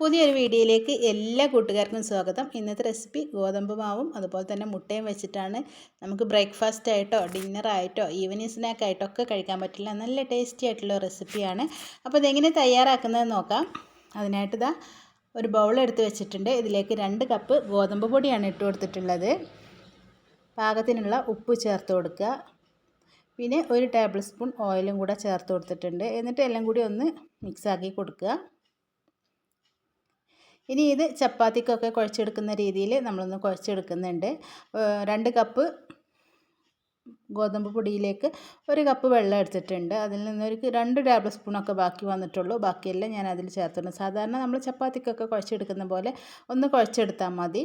പുതിയൊരു വീഡിയോയിലേക്ക് എല്ലാ കൂട്ടുകാർക്കും സ്വാഗതം. ഇന്നത്തെ റെസിപ്പി ഗോതമ്പ് മാവും അതുപോലെ തന്നെ മുട്ടയും വെച്ചിട്ടാണ്. നമുക്ക് ബ്രേക്ക്ഫാസ്റ്റ് ആയിട്ടോ ഡിന്നറായിട്ടോ ഈവനിങ് സ്നാക്ക് ആയിട്ടോ ഒക്കെ കഴിക്കാൻ പറ്റില്ല. നല്ല ടേസ്റ്റി ആയിട്ടുള്ള റെസിപ്പിയാണ്. അപ്പോൾ ഇതെങ്ങനെ തയ്യാറാക്കുന്നത് നോക്കാം. അതിനായിട്ട് ഇതാ ഒരു ബൗൾ എടുത്ത് വെച്ചിട്ടുണ്ട്. ഇതിലേക്ക് രണ്ട് കപ്പ് ഗോതമ്പ് പൊടിയാണ് ഇട്ട് കൊടുത്തിട്ടുള്ളത്. പാകത്തിനുള്ള ഉപ്പ് ചേർത്ത് കൊടുക്കുക. പിന്നെ ഒരു ടേബിൾ സ്പൂൺ ഓയിലും കൂടെ ചേർത്ത് കൊടുത്തിട്ടുണ്ട്. എന്നിട്ട് എല്ലാം കൂടി ഒന്ന് മിക്സാക്കി കൊടുക്കുക. ഇനി ഇത് ചപ്പാത്തിക്കൊക്കെ കുഴച്ചെടുക്കുന്ന രീതിയിൽ നമ്മളൊന്ന് കുഴച്ചെടുക്കുന്നുണ്ട്. രണ്ട് കപ്പ് ഗോതമ്പ് പൊടിയിലേക്ക് ഒരു കപ്പ് വെള്ളം എടുത്തിട്ടുണ്ട്. അതിൽ നിന്ന് ഒരു രണ്ട് ടേബിൾ സ്പൂണൊക്കെ ബാക്കി വന്നിട്ടുള്ളൂ. ബാക്കിയെല്ലാം ഞാൻ അതിൽ ചേർത്തിട്ടുണ്ട് സാധാരണ നമ്മൾ ചപ്പാത്തിക്കൊക്കെ കുഴച്ചെടുക്കുന്ന പോലെ ഒന്ന് കുഴച്ചെടുത്താൽ മതി.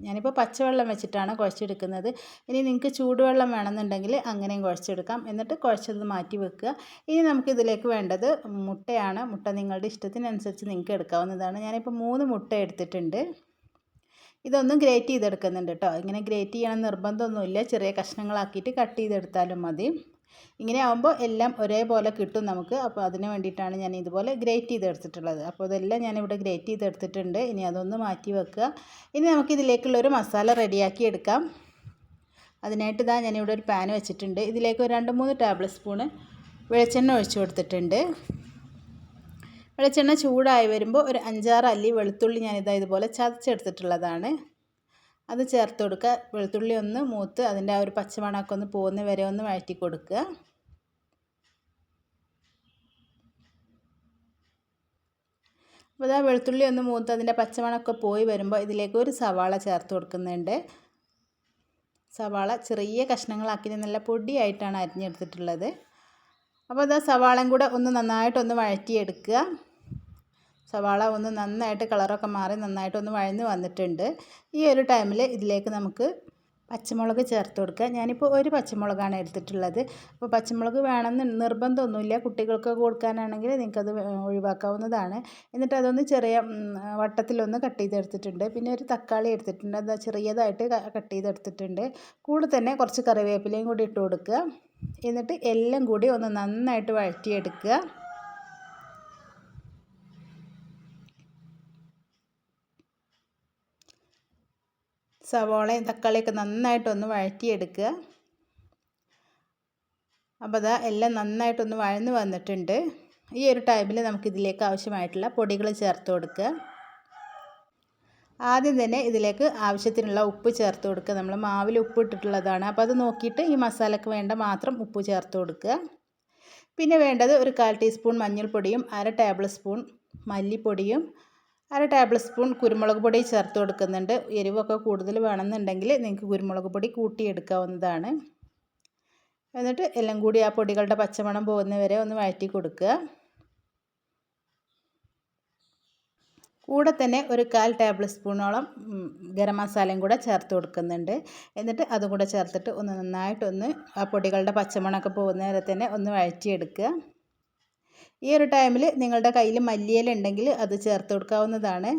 ഞാനിപ്പോൾ പച്ചവെള്ളം വെച്ചിട്ടാണ് കുഴച്ചെടുക്കുന്നത്. ഇനി നിങ്ങൾക്ക് ചൂടുവെള്ളം വേണമെന്നുണ്ടെങ്കിൽ അങ്ങനെയും കുഴച്ചെടുക്കാം. എന്നിട്ട് കുഴച്ചത് മാറ്റി വെക്കുക. ഇനി നമുക്കിതിലേക്ക് വേണ്ടത് മുട്ടയാണ്. മുട്ട നിങ്ങളുടെ ഇഷ്ടത്തിനനുസരിച്ച് നിങ്ങൾക്ക് എടുക്കാവുന്നതാണ്. ഞാനിപ്പോൾ മൂന്ന് മുട്ട എടുത്തിട്ടുണ്ട്. ഇതൊന്നും ഗ്രേറ്റ് ചെയ്തെടുക്കുന്നുണ്ട് കേട്ടോ. ഇങ്ങനെ ഗ്രേറ്റ് ചെയ്യണം നിർബന്ധമൊന്നുമില്ല. ചെറിയ കഷ്ണങ്ങളാക്കിയിട്ട് കട്ട് ചെയ്തെടുത്താലും മതി. ഇങ്ങനെ ആകുമ്പോൾ എല്ലാം ഒരേപോലെ കിട്ടും നമുക്ക്. അപ്പോൾ അതിന് വേണ്ടിയിട്ടാണ് ഞാൻ ഇതുപോലെ ഗ്രേറ്റ് ചെയ്തെടുത്തിട്ടുള്ളത്. അപ്പോൾ ഇതെല്ലാം ഞാനിവിടെ ഗ്രേറ്റ് ചെയ്തെടുത്തിട്ടുണ്ട്. ഇനി അതൊന്ന് മാറ്റി വെക്കുക. ഇനി നമുക്കിതിലേക്കുള്ളൊരു മസാല റെഡിയാക്കി എടുക്കാം. അതിനായിട്ട് ഇതാ ഞാനിവിടെ ഒരു പാൻ വെച്ചിട്ടുണ്ട്. ഇതിലേക്ക് ഒരു രണ്ട് മൂന്ന് ടേബിൾ സ്പൂണ് വെളിച്ചെണ്ണ ഒഴിച്ചു കൊടുത്തിട്ടുണ്ട്. വെളിച്ചെണ്ണ ചൂടായി വരുമ്പോൾ ഒരു അഞ്ചാറ് അല്ലി വെളുത്തുള്ളി ഞാനിതാ ഇതുപോലെ ചതച്ചെടുത്തിട്ടുള്ളതാണ്. അത് ചേർത്ത് കൊടുക്കുക. വെളുത്തുള്ളി ഒന്ന് മൂത്ത് അതിന്റെ ആ ഒരു പച്ചമണമൊക്കെ ഒന്ന് പോകുന്ന വരെ ഒന്ന് വഴറ്റി കൊടുക്കുക. അപ്പോൾ ഇതാ വെളുത്തുള്ളി ഒന്ന് മൂത്ത് അതിന്റെ പച്ചമണമൊക്കെ പോയി വരുമ്പോൾ ഇതിലേക്ക് ഒരു സവാള ചേർത്ത് കൊടുക്കുന്നുണ്ട്. സവാള ചെറിയ കഷ്ണങ്ങളാക്കി നല്ല പൊടിയായിട്ടാണ് അരിഞ്ഞെടുത്തിട്ടുള്ളത്. അപ്പോൾ ഇതാ സവാളയും കൂടെ ഒന്ന് നന്നായിട്ടൊന്ന് വഴറ്റിയെടുക്കുക. സവാള ഒന്ന് നന്നായിട്ട് കളറൊക്കെ മാറി നന്നായിട്ടൊന്ന് വഴന്ന് വന്നിട്ടുണ്ട്. ഈ ഒരു ടൈമിൽ ഇതിലേക്ക് നമുക്ക് പച്ചമുളക് ചേർത്ത് കൊടുക്കുക. ഞാനിപ്പോൾ ഒരു പച്ചമുളകാണ് എടുത്തിട്ടുള്ളത്. അപ്പോൾ പച്ചമുളക് വേണമെന്ന് നിർബന്ധമൊന്നുമില്ല. കുട്ടികൾക്ക് കൊടുക്കാനാണെങ്കിൽ നിങ്ങൾക്കത് ഒഴിവാക്കാവുന്നതാണ്. എന്നിട്ട് അതൊന്ന് ചെറിയ വട്ടത്തിലൊന്ന് കട്ട് ചെയ്തെടുത്തിട്ടുണ്ട്. പിന്നെ ഒരു തക്കാളി എടുത്തിട്ടുണ്ട്. അത് ചെറിയതായിട്ട് കട്ട് ചെയ്തെടുത്തിട്ടുണ്ട്. കൂടെ തന്നെ കുറച്ച് കറിവേപ്പിലയും കൂടി ഇട്ട് കൊടുക്കുക. എന്നിട്ട് എല്ലാം കൂടി ഒന്ന് നന്നായിട്ട് വഴറ്റിയെടുക്കുക. സവോളയും തക്കാളിയൊക്കെ നന്നായിട്ടൊന്ന് വഴറ്റിയെടുക്കുക. അപ്പോൾ അതാ എല്ലാം നന്നായിട്ടൊന്ന് വഴന്ന് വന്നിട്ടുണ്ട്. ഈ ഒരു ടൈമിൽ നമുക്കിതിലേക്ക് ആവശ്യമായിട്ടുള്ള പൊടികൾ ചേർത്ത് കൊടുക്കുക. ആദ്യം തന്നെ ഇതിലേക്ക് ആവശ്യത്തിനുള്ള ഉപ്പ് ചേർത്ത് കൊടുക്കുക. നമ്മൾ മാവിൽ ഉപ്പ് ഇട്ടിട്ടുള്ളതാണ്. അപ്പോൾ അത് നോക്കിയിട്ട് ഈ മസാലയ്ക്ക് വേണ്ട മാത്രം ഉപ്പ് ചേർത്ത് കൊടുക്കുക. പിന്നെ വേണ്ടത് ഒരു കാൽ ടീസ്പൂൺ മഞ്ഞൾപ്പൊടിയും അര ടേബിൾ സ്പൂൺ മല്ലിപ്പൊടിയും അര ടേബിൾ സ്പൂൺ കുരുമുളക് പൊടി ചേർത്ത് കൊടുക്കുന്നുണ്ട്. എരിവൊക്കെ കൂടുതൽ വേണമെന്നുണ്ടെങ്കിൽ നിങ്ങൾക്ക് കുരുമുളക് പൊടി കൂട്ടിയെടുക്കാവുന്നതാണ്. എന്നിട്ട് എല്ലാം കൂടി ആ പൊടികളുടെ പച്ചമണം പോകുന്നവരെ ഒന്ന് വഴറ്റി കൊടുക്കുക. കൂടെ തന്നെ ഒരു കാൽ ടേബിൾ സ്പൂണോളം ഗരം മസാലയും കൂടെ ചേർത്ത് കൊടുക്കുന്നുണ്ട്. എന്നിട്ട് അതും കൂടെ ചേർത്തിട്ട് ഒന്ന് നന്നായിട്ടൊന്ന് ആ പൊടികളുടെ പച്ചമണമൊക്കെ പോകുന്ന വരെ തന്നെ ഒന്ന് വഴറ്റിയെടുക്കുക. ഈ ഒരു ടൈമിൽ നിങ്ങളുടെ കയ്യിൽ മല്ലിയില ഉണ്ടെങ്കിൽ അത് ചേർത്ത് കൊടുക്കാവുന്നതാണ്.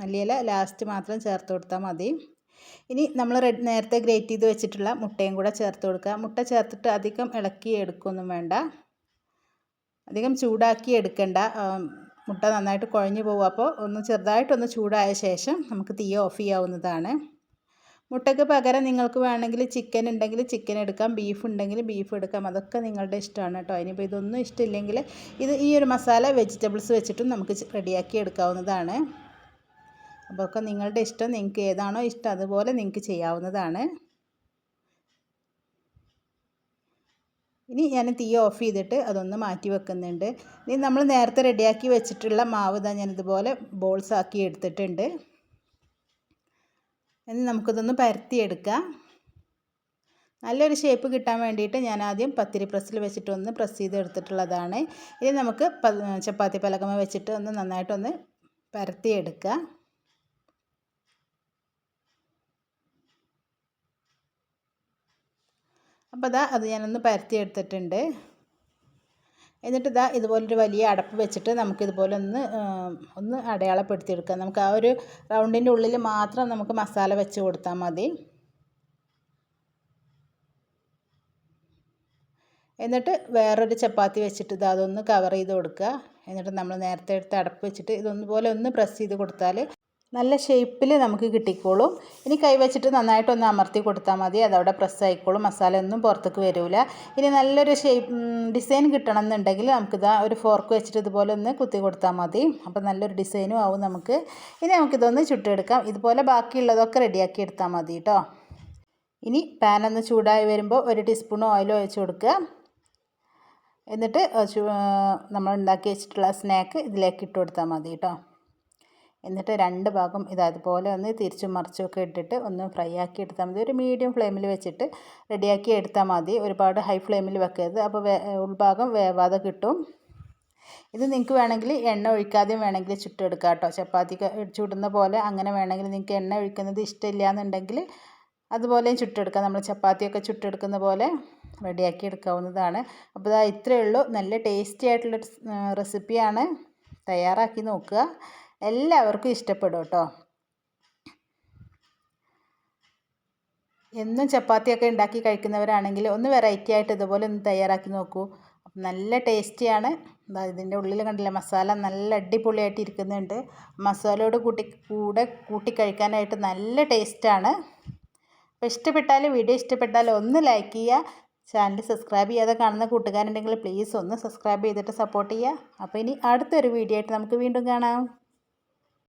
മല്ലിയില ലാസ്റ്റ് മാത്രം ചേർത്ത് കൊടുത്താൽ മതി. ഇനി നമ്മൾ റെഡ് നേരത്തെ ഗ്രേറ്റ് ചെയ്ത് വെച്ചിട്ടുള്ള മുട്ടയും കൂടെ ചേർത്ത് കൊടുക്കുക. മുട്ട ചേർത്തിട്ട് അധികം ഇളക്കി എടുക്കൊന്നും വേണ്ട. അധികം ചൂടാക്കി എടുക്കണ്ട. മുട്ട നന്നായിട്ട് കുഴഞ്ഞു പോകും. അപ്പോൾ ഒന്ന് ചെറുതായിട്ടൊന്ന് ചൂടായ ശേഷം നമുക്ക് തീ ഓഫ് ചെയ്യാവുന്നതാണ്. മുട്ടയ്ക്ക് പകരം നിങ്ങൾക്ക് വേണമെങ്കിൽ ചിക്കൻ ഉണ്ടെങ്കിൽ ചിക്കൻ എടുക്കാം ബീഫ് ഉണ്ടെങ്കിൽ ബീഫ് എടുക്കാം. അതൊക്കെ നിങ്ങളുടെ ഇഷ്ടമാണ് കേട്ടോ. ഇനിയിപ്പോൾ ഇതൊന്നും ഇഷ്ടമില്ലെങ്കിൽ ഇത് ഈ ഒരു മസാല വെജിറ്റബിൾസ് വെച്ചിട്ടും നമുക്ക് റെഡിയാക്കി എടുക്കാവുന്നതാണ്. അപ്പോൾ ഒക്കെ നിങ്ങളുടെ ഇഷ്ടം നിങ്ങൾക്ക് ഏതാണോ ഇഷ്ടം അതുപോലെ നിങ്ങൾക്ക് ചെയ്യാവുന്നതാണ്. ഇനി ഞാൻ തീ ഓഫ് ചെയ്തിട്ട് അതൊന്ന് മാറ്റി വെക്കുന്നുണ്ട്. ഇനി നമ്മൾ നേരത്തെ റെഡിയാക്കി വെച്ചിട്ടുള്ള മാവ് ഇതാ ഞാനിതുപോലെ ബോൾസ് ആക്കി എടുത്തിട്ടുണ്ട്. ഇനി നമുക്കിതൊന്ന് പരത്തിയെടുക്കാം. നല്ലൊരു ഷേപ്പ് കിട്ടാൻ വേണ്ടിയിട്ട് ഞാൻ ആദ്യം പത്തിരി പ്രസ്സിൽ വെച്ചിട്ട് ഒന്ന് പ്രസ് ചെയ്ത് എടുത്തിട്ടുള്ളതാണ്. ഇനി നമുക്ക് ചപ്പാത്തി പലകമ വെച്ചിട്ട് ഒന്ന് നന്നായിട്ടൊന്ന് പരത്തിയെടുക്കുക അപ്പോൾ അതാ അത് ഞാനൊന്ന് പരത്തിയെടുത്തിട്ടുണ്ട്. എന്നിട്ട് ഇതാ ഇതുപോലൊരു വലിയ അടപ്പ് വെച്ചിട്ട് നമുക്കിതുപോലെ ഒന്ന് ഒന്ന് അടയാളപ്പെടുത്തിയെടുക്കാം. നമുക്ക് ആ ഒരു റൗണ്ടിന്റെ ഉള്ളിൽ മാത്രം നമുക്ക് മസാല വെച്ച് കൊടുത്താൽ മതി. എന്നിട്ട് വേറൊരു ചപ്പാത്തി വെച്ചിട്ട് ഇത് അതൊന്ന് കവർ ചെയ്ത് കൊടുക്കുക. എന്നിട്ട് നമ്മൾ നേരത്തെ എടുത്ത് അടപ്പ് വെച്ചിട്ട് ഇതൊന്നുപോലെ ഒന്ന് പ്രസ് ചെയ്ത് കൊടുത്താൽ നല്ല ഷേപ്പിൽ നമുക്ക് കിട്ടിക്കോളും. ഇനി കൈ വെച്ചിട്ട് നന്നായിട്ടൊന്ന് അമർത്തി കൊടുത്താൽ മതി. അതവിടെ പ്രസ് ആയിക്കോളും. മസാല ഒന്നും പുറത്തേക്ക് വരില്ല ഇനി നല്ലൊരു ഷേപ്പ് ഡിസൈൻ കിട്ടണം എന്നുണ്ടെങ്കിൽ നമുക്കിതാ ഒരു ഫോർക്ക് വെച്ചിട്ട് ഇതുപോലെ ഒന്ന് കുത്തി കൊടുത്താൽ മതി. അപ്പോൾ നല്ലൊരു ഡിസൈനും ആവും നമുക്ക്. ഇനി നമുക്കിതൊന്ന് ചുട്ടെടുക്കാം. ഇതുപോലെ ബാക്കിയുള്ളതൊക്കെ റെഡിയാക്കി എടുത്താൽ മതി കേട്ടോ ഇനി പാനൊന്ന് ചൂടായി വരുമ്പോൾ ഒരു ടീസ്പൂൺ ഓയിൽ ഒഴിച്ച് കൊടുക്കുക. എന്നിട്ട് നമ്മൾ ഉണ്ടാക്കി വെച്ചിട്ടുള്ള സ്നാക്ക് ഇതിലേക്ക് ഇട്ട് കൊടുത്താൽ മതി കേട്ടോ എന്നിട്ട് രണ്ട് ഭാഗം ഇത് അതുപോലെ ഒന്ന് തിരിച്ചും മറിച്ചുമൊക്കെ ഇട്ടിട്ട് ഒന്ന് ഫ്രൈ ആക്കി എടുത്താൽ മതി. ഒരു മീഡിയം ഫ്ലെയിമിൽ വെച്ചിട്ട് റെഡിയാക്കി എടുത്താൽ മതി. ഒരുപാട് ഹൈ ഫ്ലെയിമിൽ വെക്കരുത്. അപ്പോൾ ഉൾഭാഗം വേവാതെ കിട്ടും. ഇത് നിങ്ങൾക്ക് വേണമെങ്കിൽ എണ്ണ ഒഴിക്കാതെയും വേണമെങ്കിൽ ചുട്ടെടുക്കാം കേട്ടോ. ചപ്പാത്തി ചുടുന്ന പോലെ അങ്ങനെ വേണമെങ്കിൽ നിങ്ങൾക്ക് എണ്ണ ഒഴിക്കുന്നത് ഇഷ്ടമില്ല എന്നുണ്ടെങ്കിൽ അതുപോലെയും ചുട്ടെടുക്കാം. നമ്മൾ ചപ്പാത്തിയൊക്കെ ചുട്ടെടുക്കുന്ന പോലെ റെഡിയാക്കി എടുക്കാവുന്നതാണ്. അപ്പോൾ ഇതാ ഇത്രയേ ഉള്ളൂ. നല്ല ടേസ്റ്റി ആയിട്ടുള്ള റെസിപ്പിയാണ്. തയ്യാറാക്കി നോക്കുക. എല്ലാവർക്കും ഇഷ്ടപ്പെടും കേട്ടോ. എന്നും ചപ്പാത്തിയൊക്കെ ഉണ്ടാക്കി കഴിക്കുന്നവരാണെങ്കിൽ ഒന്ന് വെറൈറ്റി ആയിട്ട് ഇതുപോലെ ഒന്ന് തയ്യാറാക്കി നോക്കൂ. നല്ല ടേസ്റ്റിയാണ് ഇതിന്റെ ഉള്ളിൽ കണ്ടില്ല മസാല നല്ല അടിപൊളിയായിട്ട് ഇരിക്കുന്നുണ്ട്. മസാലയോട് കൂട്ടി കൂടെ കൂട്ടി കഴിക്കാനായിട്ട് നല്ല ടേസ്റ്റാണ് അപ്പോൾ ഇഷ്ടപ്പെട്ടാൽ വീഡിയോ ഇഷ്ടപ്പെട്ടാൽ ഒന്ന് ലൈക്ക് ചെയ്യുക. ചാനൽ സബ്സ്ക്രൈബ് ചെയ്യാതെ കാണുന്ന കൂട്ടുകാരുണ്ടെങ്കിൽ പ്ലീസ് ഒന്ന് സബ്സ്ക്രൈബ് ചെയ്തിട്ട് സപ്പോർട്ട് ചെയ്യുക. അപ്പോൾ ഇനി അടുത്തൊരു വീഡിയോ ആയിട്ട് നമുക്ക് വീണ്ടും കാണാം.